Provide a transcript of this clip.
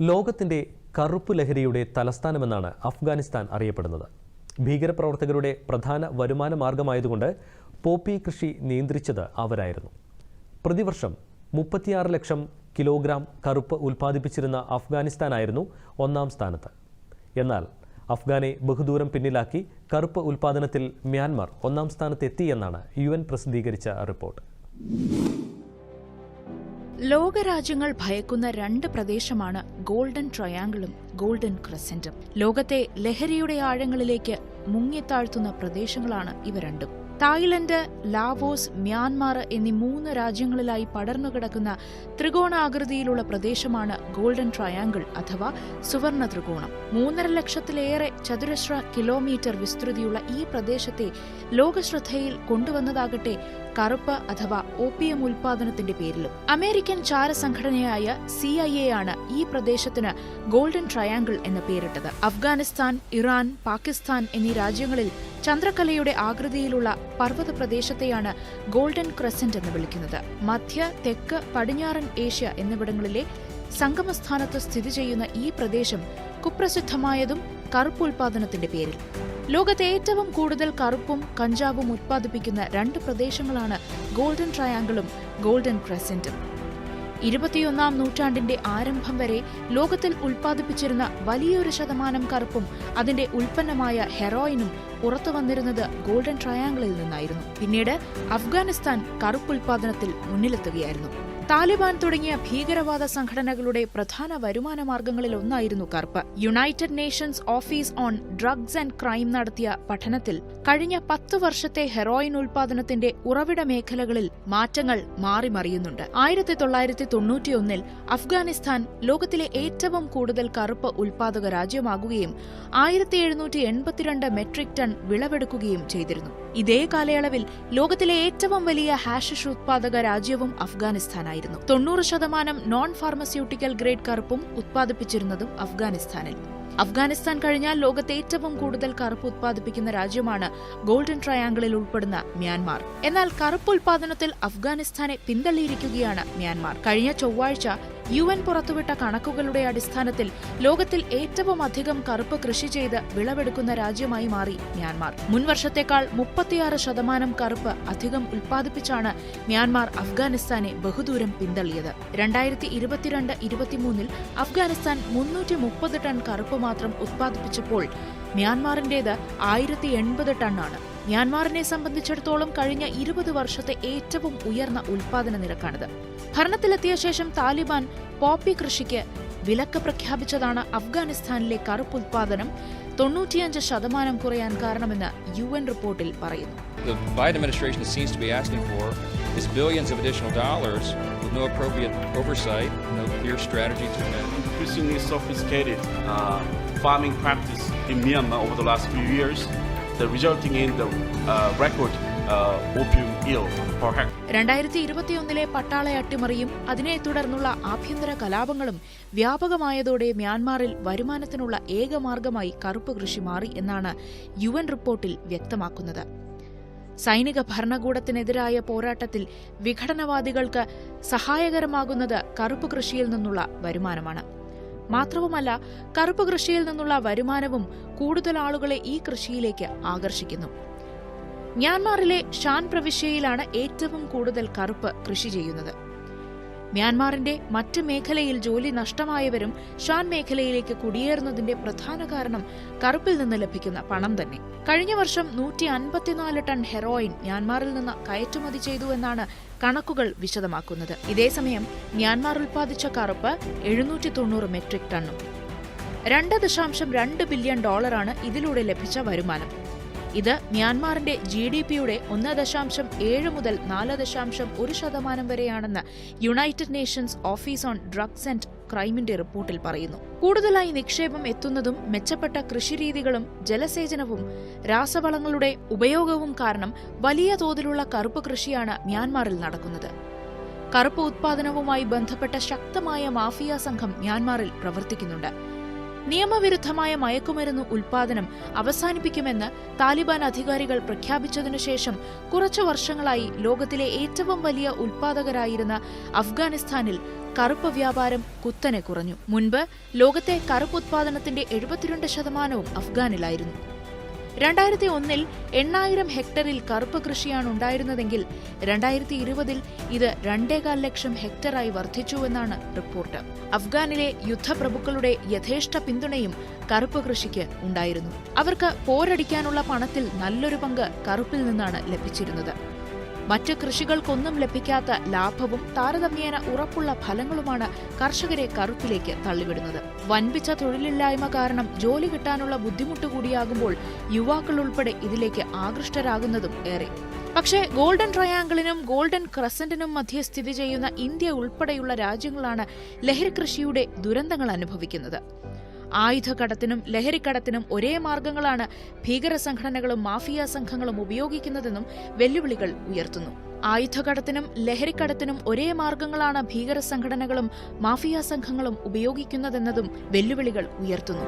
ലോകത്തിന്റെ കറുപ്പ് ലഹരിയുടെ തലസ്ഥാനമെന്നാണ് അഫ്ഗാനിസ്ഥാൻ അറിയപ്പെടുന്നത്. ഭീകരപ്രവർത്തകരുടെ പ്രധാന വരുമാന മാർഗമായതുകൊണ്ട് പോപ്പി കൃഷി നിയന്ത്രിച്ചത് അവരായിരുന്നു. പ്രതിവർഷം മുപ്പത്തിയാറ് ലക്ഷം കിലോഗ്രാം കറുപ്പ് ഉൽപ്പാദിപ്പിച്ചിരുന്ന അഫ്ഗാനിസ്ഥാനായിരുന്നു ഒന്നാം സ്ഥാനത്ത്. എന്നാൽ അഫ്ഗാനെ ബഹുദൂരം പിന്നിലാക്കി കറുപ്പ് ഉൽപ്പാദനത്തിൽ മ്യാൻമാർ ഒന്നാം സ്ഥാനത്തെത്തിയെന്നാണ് യു എൻ പ്രസിദ്ധീകരിച്ച റിപ്പോർട്ട്. ലോകരാജ്യങ്ങൾ ഭയക്കുന്ന രണ്ട് പ്രദേശമാണ് ഗോൾഡൻ ട്രയാങ്കിളും ഗോൾഡൻ ക്രസന്റും. ലോകത്തെ ലഹരിയുടെ ആഴങ്ങളിലേക്ക് മുങ്ങിത്താഴ്ത്തുന്ന പ്രദേശങ്ങളാണ് ഇവ രണ്ടും. തായ്ലൻഡ് ലാവോസ് മ്യാൻമാർ എന്നീ മൂന്ന് രാജ്യങ്ങളിലായി പടർന്നുകിടക്കുന്ന ത്രികോണാകൃതിയിലുള്ള പ്രദേശമാണ് ഗോൾഡൻ ട്രയാങ്കിൾ അഥവാ സുവർണ ത്രികോണം. മൂന്നര ലക്ഷത്തിലേറെ ചതുരശ്ര കിലോമീറ്റർ വിസ്തൃതിയുള്ള ഈ പ്രദേശത്തെ ലോകശ്രദ്ധയിൽ കൊണ്ടുവന്നതാകട്ടെ കറുപ്പ് അഥവാ ഓപ്പിയം ഉൽപാദനത്തിന്റെ പേരിലും. അമേരിക്കൻ ചാരസംഘടനയായ സി ഐ എ ആണ് ഈ പ്രദേശത്തിന് ഗോൾഡൻ ട്രയാങ്കിൾ എന്ന് പേരിട്ടത്. അഫ്ഗാനിസ്ഥാൻ ഇറാൻ പാകിസ്ഥാൻ എന്നീ രാജ്യങ്ങളിൽ ചന്ദ്രകലയുടെ ആകൃതിയിലുള്ള പർവത പ്രദേശത്തെയാണ് ഗോൾഡൻ ക്രസന്റ് എന്ന് വിളിക്കുന്നത്. മധ്യ തെക്ക് പടിഞ്ഞാറൻ ഏഷ്യ എന്നിവിടങ്ങളിലെ സംഗമസ്ഥാനത്ത് സ്ഥിതി ചെയ്യുന്ന ഈ പ്രദേശം കുപ്രസിദ്ധമായതും കറുപ്പ് ഉൽപാദനത്തിന്റെ പേരിൽ. ലോകത്തെ ഏറ്റവും കൂടുതൽ കറുപ്പും കഞ്ചാവും ഉത്പാദിപ്പിക്കുന്ന രണ്ട് പ്രദേശങ്ങളാണ് ഗോൾഡൻ ട്രയാങ്കിളും ഗോൾഡൻ ക്രസന്റും. ഇരുപത്തിയൊന്നാം നൂറ്റാണ്ടിന്റെ ആരംഭം വരെ ലോകത്തിൽ ഉൽപ്പാദിപ്പിച്ചിരുന്ന വലിയൊരു ശതമാനം കറുപ്പും അതിന്റെ ഉൽപ്പന്നമായ ഹെറോയിനും പുറത്തു വന്നിരുന്നത് ഗോൾഡൻ ട്രയാങ്കിളിൽ നിന്നായിരുന്നു. പിന്നീട് അഫ്ഗാനിസ്ഥാൻ കറുപ്പ് ഉൽപ്പാദനത്തിൽ മുന്നിലെത്തുകയായിരുന്നു. താലിബാൻ തുടങ്ങിയ ഭീകരവാദ സംഘടനകളുടെ പ്രധാന വരുമാന മാർഗങ്ങളിൽ ഒന്നായിരുന്നു കറുപ്പ്. United Nations Office on Drugs and Crime നടത്തിയ പഠനത്തിൽ കഴിഞ്ഞ പത്ത് വർഷത്തെ ഹെറോയിൻ ഉൽപാദനത്തിന്റെ ഉറവിട മേഖലകളിൽ മാറ്റങ്ങൾ മാറിമറിയുന്നുണ്ട്. ആയിരത്തി തൊള്ളായിരത്തി തൊണ്ണൂറ്റിയൊന്നിൽ അഫ്ഗാനിസ്ഥാൻ ലോകത്തിലെ ഏറ്റവും കൂടുതൽ കറുപ്പ് ഉൽപാദക രാജ്യമാകുകയും ആയിരത്തി എഴുന്നൂറ്റി എൺപത്തിരണ്ട് മെട്രിക് ടൺ വിളവെടുക്കുകയും ചെയ്തിരുന്നു. ഇതേ കാലയളവിൽ ലോകത്തിലെ ഏറ്റവും വലിയ ഹാഷിഷ് ഉത്പാദക രാജ്യവും അഫ്ഗാനിസ്ഥാനായിരുന്നു തൊണ്ണൂറ് ശതമാനം നോൺ ഫാർമസ്യൂട്ടിക്കൽ ഗ്രേഡ് കറുപ്പും ഉത്പാദിപ്പിച്ചിരുന്നതും അഫ്ഗാനിസ്ഥാനിൽ. അഫ്ഗാനിസ്ഥാൻ കഴിഞ്ഞാൽ ലോകത്തെ ഏറ്റവും കൂടുതൽ കറുപ്പ് ഉത്പാദിപ്പിക്കുന്ന രാജ്യമാണ് ഗോൾഡൻ ട്രയാങ്കിളിൽ ഉൾപ്പെടുന്ന മ്യാൻമാർ. എന്നാൽ കറുപ്പ് ഉൽപാദനത്തിൽ അഫ്ഗാനിസ്ഥാനെ പിന്തള്ളിയിരിക്കുകയാണ് മ്യാൻമാർ. കഴിഞ്ഞ ചൊവ്വാഴ്ച യു എൻ പുറത്തുവിട്ട കണക്കുകളുടെ അടിസ്ഥാനത്തിൽ ലോകത്തിൽ ഏറ്റവും അധികം കറുപ്പ് കൃഷി ചെയ്ത് വിളവെടുക്കുന്ന രാജ്യമായി മാറി മ്യാൻമാർ. മുൻവർഷത്തേക്കാൾ മുപ്പത്തിയാറ് ശതമാനം കറുപ്പ് അധികം ഉൽപ്പാദിപ്പിച്ചാണ് മ്യാൻമാർ അഫ്ഗാനിസ്ഥാനെ ബഹുദൂരം പിന്തള്ളിയത്. രണ്ടായിരത്തി ഇരുപത്തിരണ്ട് ഇരുപത്തിമൂന്നിൽ അഫ്ഗാനിസ്ഥാൻ മുന്നൂറ്റി മുപ്പത് ടൺ കറുപ്പ് മാത്രം ഉത്പാദിപ്പിച്ചപ്പോൾ മ്യാൻമാറിന്റേത് ആയിരത്തി എൺപത് ടണ്ണാണ്. മ്യാൻമാറിനെ സംബന്ധിച്ചിടത്തോളം കഴിഞ്ഞ ഇരുപത് വർഷത്തെ ഏറ്റവും ഉയർന്ന ഉൽപാദന നിരക്കാണിത് ഭരണത്തിലെത്തിയ ശേഷം താലിബാൻ പോപ്പി കൃഷിക്ക് വിലക്ക് പ്രഖ്യാപിച്ചതാണ് അഫ്ഗാനിസ്ഥാനിലെ കറുപ്പ് ഉൽപാദനം തൊണ്ണൂറ്റിയഞ്ച് ശതമാനം കുറയാൻ കാരണമെന്ന് യു എൻ റിപ്പോർട്ടിൽ പറയുന്നു the Biden administration seems to be asking for is billions of additional dollars with no appropriate oversight, no clear strategy to increasingly sophisticated uh, farming practice in Myanmar over the last few years, resulting in the uh, record uh, opium yield per hectare. രണ്ടായിരത്തി ഇരുപത്തിയൊന്നിലെ പട്ടാള അട്ടിമറിയും അതിനെ തുടർന്നുള്ള ആഭ്യന്തര കലാപങ്ങളും വ്യാപകമായതോടെ മ്യാൻമാറിൽ വരുമാനത്തിനുള്ള ഏക മാർഗമായി കറുപ്പ് കൃഷി മാറി എന്നാണ് യു എൻ റിപ്പോർട്ടിൽ വ്യക്തമാക്കുന്നത് സൈനിക ഭരണകൂടത്തിനെതിരായ പോരാട്ടത്തിൽ വിഘടനവാദികൾക്ക് സഹായകരമാകുന്നത് കറുപ്പ് കൃഷിയിൽ നിന്നുള്ള വരുമാനമാണ് മാത്രവുമല്ല കറുപ്പ് കൃഷിയിൽ നിന്നുള്ള വരുമാനവും കൂടുതൽ ആളുകളെ ഈ കൃഷിയിലേക്ക് ആകർഷിക്കുന്നു. മ്യാൻമാറിലെ ഷാൻ പ്രവിശ്യയിലാണ് ഏറ്റവും കൂടുതൽ കറുപ്പ് കൃഷി ചെയ്യുന്നത്. മ്യാൻമാറിന്റെ മറ്റ് മേഖലയിൽ ജോലി നഷ്ടമായവരും ഷാൻ മേഖലയിലേക്ക് കുടിയേറുന്നതിന്റെ പ്രധാന കാരണം കറുപ്പിൽ നിന്ന് ലഭിക്കുന്ന പണം തന്നെ. കഴിഞ്ഞ വർഷം നൂറ്റി അൻപത്തിനാല് ടൺ ഹെറോയിൻ മ്യാൻമാറിൽ നിന്ന് കയറ്റുമതി ചെയ്തു എന്നാണ് കണക്കുകൾ വിശദമാക്കുന്നത്. ഇതേസമയം മ്യാൻമാർ ഉൽപ്പാദിച്ച കറുപ്പ് എഴുന്നൂറ്റി തൊണ്ണൂറ് മെട്രിക് ടണ്ണും. രണ്ട് ദശാംശം രണ്ട് ബില്യൺ ഡോളറാണ് ഇതിലൂടെ ലഭിച്ച വരുമാനം. ഇത് മ്യാൻമാറിന്റെ ജി ഡി പിയുടെ ഒന്ന് ദശാംശം ഏഴ് മുതൽ നാല് ദശാംശം ഒരു ശതമാനം വരെയാണെന്ന് United Nations Office on Drugs and ക്രൈമിന്റെ റിപ്പോർട്ടിൽ പറയുന്നു. കൂടുതലായി നിക്ഷേപം എത്തുന്നതും മെച്ചപ്പെട്ട കൃഷിരീതികളും ജലസേചനവും രാസവളങ്ങളുടെ ഉപയോഗവും കാരണം വലിയ തോതിലുള്ള കറുപ്പ് കൃഷിയാണ് മ്യാൻമാറിൽ നടക്കുന്നത്. കറുപ്പ് ഉത്പാദനവുമായി ബന്ധപ്പെട്ട ശക്തമായ മാഫിയ സംഘം മ്യാൻമാറിൽ പ്രവർത്തിക്കുന്നുണ്ട്. നിയമവിരുദ്ധമായ മയക്കുമരുന്ന് ഉൽപാദനം അവസാനിപ്പിക്കുമെന്ന് താലിബാൻ അധികാരികൾ പ്രഖ്യാപിച്ചതിനുശേഷം കുറച്ചു വർഷങ്ങളായി ലോകത്തിലെ ഏറ്റവും വലിയ ഉൽപാദകരായിരുന്ന അഫ്ഗാനിസ്ഥാനിൽ കറുപ്പ് വ്യാപാരം കുത്തനെ കുറഞ്ഞു. മുൻപ് ലോകത്തെ കറുപ്പ് ഉത്പാദനത്തിന്റെ എഴുപത്തിരണ്ട് ശതമാനവും അഫ്ഗാനിലായിരുന്നു. രണ്ടായിരത്തി ഒന്നിൽ എണ്ണായിരം ഹെക്ടറിൽ കറുപ്പ് കൃഷിയാണ് ഉണ്ടായിരുന്നതെങ്കിൽ രണ്ടായിരത്തി ഇരുപതിൽ ഇത് രണ്ടേകാൽ ലക്ഷം ഹെക്ടറായി വർദ്ധിച്ചുവെന്നാണ് റിപ്പോർട്ട്. അഫ്ഗാനിലെ യുദ്ധപ്രഭുക്കളുടെ യഥേഷ്ട പിന്തുണയും കറുപ്പ് കൃഷിക്ക് ഉണ്ടായിരുന്നു. അവർക്ക് പോരടിക്കാനുള്ള പണത്തിൽ നല്ലൊരു പങ്ക് കറുപ്പിൽ നിന്നാണ് ലഭിച്ചിരുന്നത്. മറ്റ് കൃഷികൾക്കൊന്നും ലഭിക്കാത്ത ലാഭവും താരതമ്യേന ഉറപ്പുള്ള ഫലങ്ങളുമാണ് കർഷകരെ കറുപ്പിലേക്ക് തള്ളിവിടുന്നത്. വൻപിച്ച തൊഴിലില്ലായ്മ കാരണം ജോലി കിട്ടാനുള്ള ബുദ്ധിമുട്ട് കൂടിയാകുമ്പോൾ യുവാക്കൾ ഉൾപ്പെടെ ഇതിലേക്ക് ആകൃഷ്ടരാകുന്നതും ഏറെ. പക്ഷേ ഗോൾഡൻ ട്രയാങ്കിളിനും ഗോൾഡൻ ക്രസന്റിനും മധ്യേ സ്ഥിതി ചെയ്യുന്ന ഇന്ത്യ ഉൾപ്പെടെയുള്ള രാജ്യങ്ങളാണ് ലഹരി കൃഷിയുടെ ദുരന്തങ്ങൾ അനുഭവിക്കുന്നത്. ആയുധക്കടത്തിനും ലഹരിക്കടത്തിനും ഒരേ മാർഗങ്ങളാണ് ഭീകര സംഘടനകളും മാഫിയ സംഘങ്ങളും ഉപയോഗിക്കുന്നതെന്നും വെല്ലുവിളികൾ ഉയർത്തുന്നു. ആയുധകടത്തിനും ലഹരിക്കടത്തിനും ഒരേ മാർഗങ്ങളാണ് ഭീകര സംഘടനകളും മാഫിയ സംഘങ്ങളും ഉപയോഗിക്കുന്നതെന്നതും വെല്ലുവിളികൾ ഉയർത്തുന്നു.